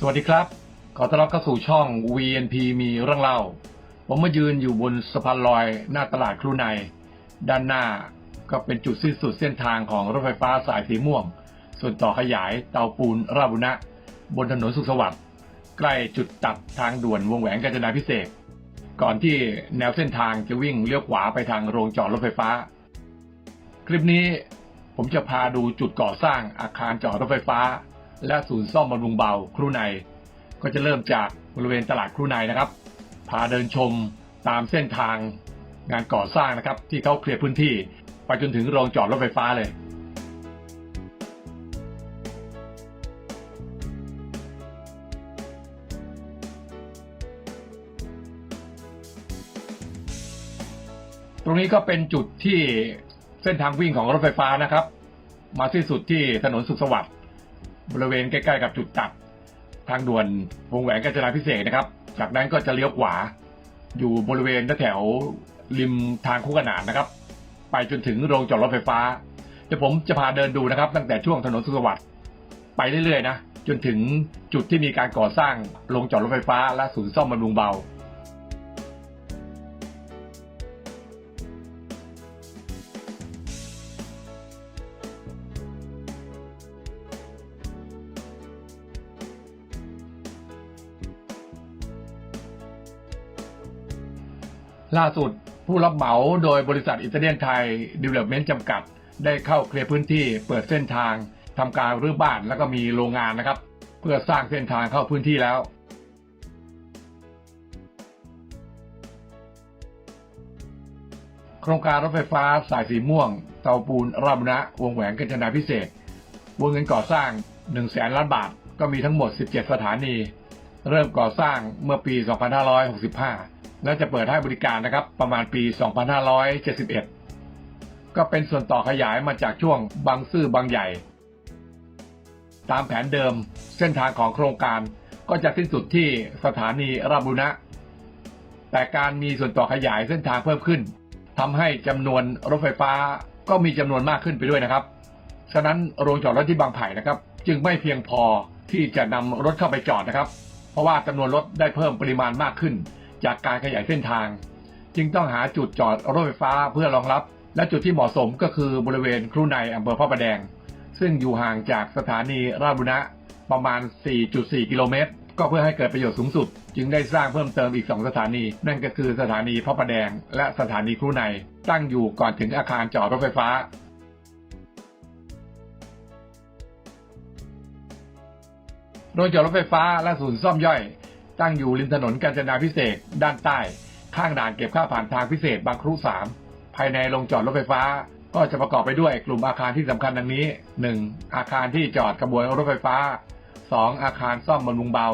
สวัสดีครับ ขอต้อนรับเข้าสู่ช่อง VNP มีเรื่องเล่า ผมมายืนอยู่บนสะพานลอยหน้าตลาดครูใน ด้านหน้าก็เป็นจุดสิ้นสุดเส้นทางของรถไฟฟ้าสายสีม่วง ส่วนต่อขยายเตาปูนราบุณะ บนถนนสุขสวัสดิ์ใกล้จุดตัดทางด่วนวงแหวนกาญจนาพิเศษก่อนที่แนวเส้นทางจะวิ่งเลี้ยวขวาไปทางโรงจอดรถไฟฟ้า คลิปนี้ผมจะพาดูจุดก่อสร้างอาคารจอดรถไฟฟ้า และศูนย์ซ่อมบำรุงเบาครูใน ก็จะเริ่มจากบริเวณตลาดครูในนะครับ พาเดินชมตามเส้นทางงานก่อสร้างนะครับ ที่เขาเคลียร์พื้นที่ ไปจนถึงโรงจอดรถไฟฟ้าเลยตรงนี้ก็เป็นจุดที่เส้นทางวิ่งของรถไฟฟ้านะครับ มาสิ้นสุดที่ถนนสุขสวัสดิ์ บริเวณใกล้ๆกับจุดตัดทางด่วนวงแหวนกาญจนาพิเศษนะครับ จากนั้นก็จะเลี้ยวขวา อยู่บริเวณแถวริมทางคู่ขนานนะครับ ไปจนถึงโรงจอดรถไฟฟ้าเดี๋ยวผมจะพาเดินดูนะครับ ตั้งแต่ช่วงถนนสุขสวัสดิ์ไปเรื่อยๆนะจนถึงจุดที่มีการก่อสร้างโรงจอดรถไฟฟ้าและศูนย์ซ่อมบำรุงเบา ล่าสุดผู้รับเหมาโดยบริษัทอิตาเลียนไทยดีเวล็อปเมนต์จำกัด ได้เข้าเคลียร์พื้นที่เปิดเส้นทางทำการรื้อบ้านแล้วก็มีโรงงานนะครับ เพื่อสร้างเส้นทางเข้าพื้นที่แล้วโครงการรถไฟฟ้าสายสีม่วง เตาปูนราบุรณะวงแหวนกัญจนาพิเศษ วงเงินก่อสร้าง 1 0 0 0 0แสนล้านบาท ก็มีทั้งหมด 17 สถานี เริ่มก่อสร้างเมื่อปี 2565 และจะเปิดให้บริการนะครับประมาณปี 2571 ก็เป็นส่วนต่อขยายมาจากช่วงบางซื่อบางใหญ่ ตามแผนเดิมเส้นทางของโครงการก็จะสิ้นสุดที่สถานีราบุรณะแต่การมีส่วนต่อขยายเส้นทางเพิ่มขึ้นทำให้จำนวนรถไฟฟ้าก็มีจำนวนมากขึ้นไปด้วยนะครับ ฉะนั้นโรงจอดรถที่บางไผ่นะครับ จึงไม่เพียงพอที่จะนำรถเข้าไปจอดนะครับ เพราะว่าจำนวนรถได้เพิ่มปริมาณมากขึ้น จากการขยายเส้นทาง จึงต้องหาจุดจอดรถไฟฟ้าเพื่อรองรับ และจุดที่เหมาะสมก็คือบริเวณครูในอำเภอพระประแดง ซึ่งอยู่ห่างจากสถานีราชบุรณะประมาณ 4.4 กิโลเมตร ก็เพื่อให้เกิดประโยชน์สูงสุด จึงได้สร้างเพิ่มเติมอีก 2 สถานี นั่นก็คือสถานีพระประแดง และสถานีครูในตั้งอยู่ก่อนถึงอาคารจอดรถไฟฟ้าโรงจอดรถไฟฟ้าและศูนย์ซ่อมย่อย ตั้งอยู่ริมถนนกาญจนาพิเศษด้านใต้ ข้างด่านเก็บค่าผ่านทางพิเศษบางครุสามภายในโรงจอดรถไฟฟ้า ก็จะประกอบไปด้วยกลุ่มอาคารที่สำคัญดังนี้ 1. อาคารที่จอดกระบวนรถไฟฟ้า 2. อาคารซ่อมบำรุงเบา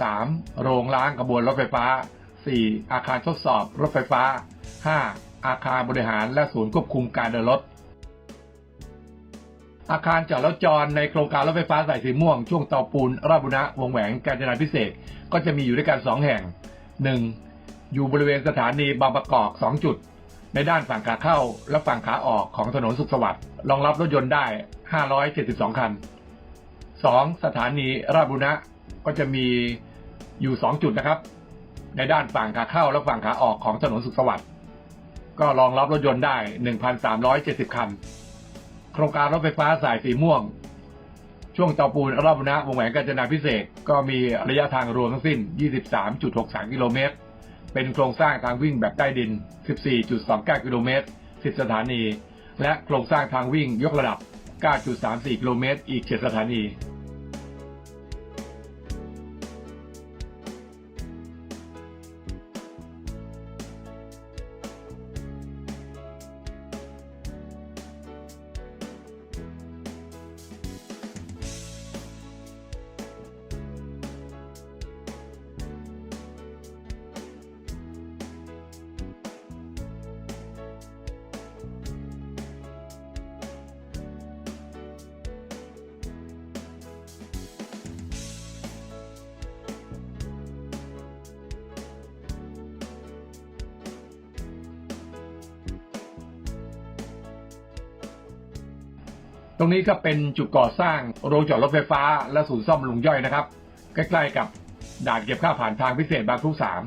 3. โรงล้างกระบวนรถไฟฟ้า 4. อาคารทดสอบรถไฟฟ้า 5. อาคารบริหารและศูนย์ควบคุมการเดินรถ อาคารจอดรถจรในโครงการรถไฟฟ้าสายสีม่วง ช่วงเตาปูนราชบุรณะวงแหวนกาญจนาพิเศษก็จะมีอยู่ด้วยกันสองแห่ง 1. อยู่บริเวณสถานีบางประกอบ 2 จุด ในด้านฝั่งขาเข้าและฝั่งขาออกของถนนสุขสวัสดิ์รองรับรถยนต์ได้ 572 คัน 2. สถานีราชบุรณะก็จะมีอยู่ 2 จุดนะครับ ในด้านฝั่งขาเข้าและฝั่งขาออกของถนนสุขสวัสดิ์ก็รองรับรถยนต์ได้ 1,370 คัน โครงการรถไฟฟ้าสายสีม่วง ช่วงเตาปูนราบุณะวงแหวนกาญจนาพิเศษก็มีระยะทางรวมทั้งสิ้น 23.63 กิโลเมตร เป็นโครงสร้างทางวิ่งแบบใต้ดิน 14.29 กิโลเมตร 10 สถานี และโครงสร้างทางวิ่งยกระดับ 9.34 กิโลเมตร อีก 7 สถานี ตรงนี้ก็เป็นจุดก่อสร้างโรงจอดรถไฟฟ้าและศูนย์ซ่อมลุงย่อยนะครับ ใกล้ๆกับด่านเก็บค่าผ่านทางพิเศษบางครุสาม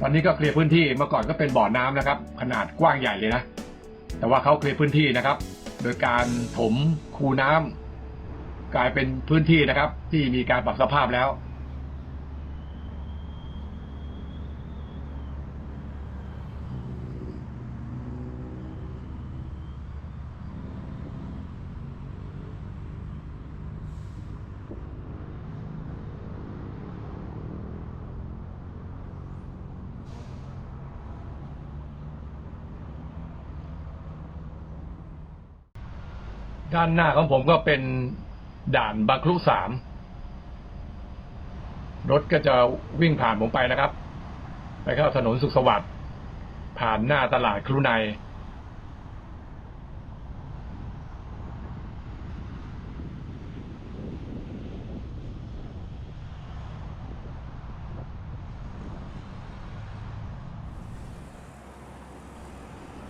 ตอนนี้ก็เคลียร์พื้นที่เมื่อก่อนก็เป็นบ่อน้ำนะครับ ขนาดกว้างใหญ่เลยนะ แต่ว่าเขาเคลียร์พื้นที่นะครับ โดยการถมคูน้ำกลายเป็นพื้นที่นะครับ ที่มีการปรับสภาพแล้ว ด้านหน้าของผมก็เป็นด่านบางครุสาม รถก็จะวิ่งผ่านผมไปนะครับ ไปเข้าถนนสุขสวัสดิ์ผ่านหน้าตลาดครุใน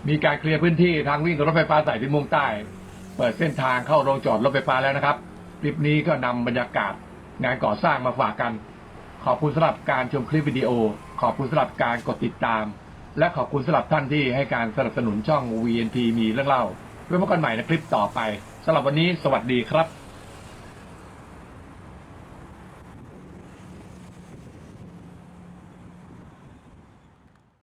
มีการเคลียร์พื้นที่ทางวิ่งรถไฟฟ้าสายสีม่วงใต้ เปิดเส้นทางเข้าโรงจอดรถไฟฟ้าแล้วนะครับ คลิปนี้ก็นำบรรยากาศงานก่อสร้างมาฝากกัน ขอบคุณสำหรับการชมคลิปวิดีโอ ขอบคุณสำหรับการกดติดตาม และขอบคุณสำหรับท่านที่ให้การสนับสนุนช่อง VNT มีเรื่องเล่าไว้พบกันใหม่ในคลิปต่อไปสำหรับวันนี้สวัสดีครับ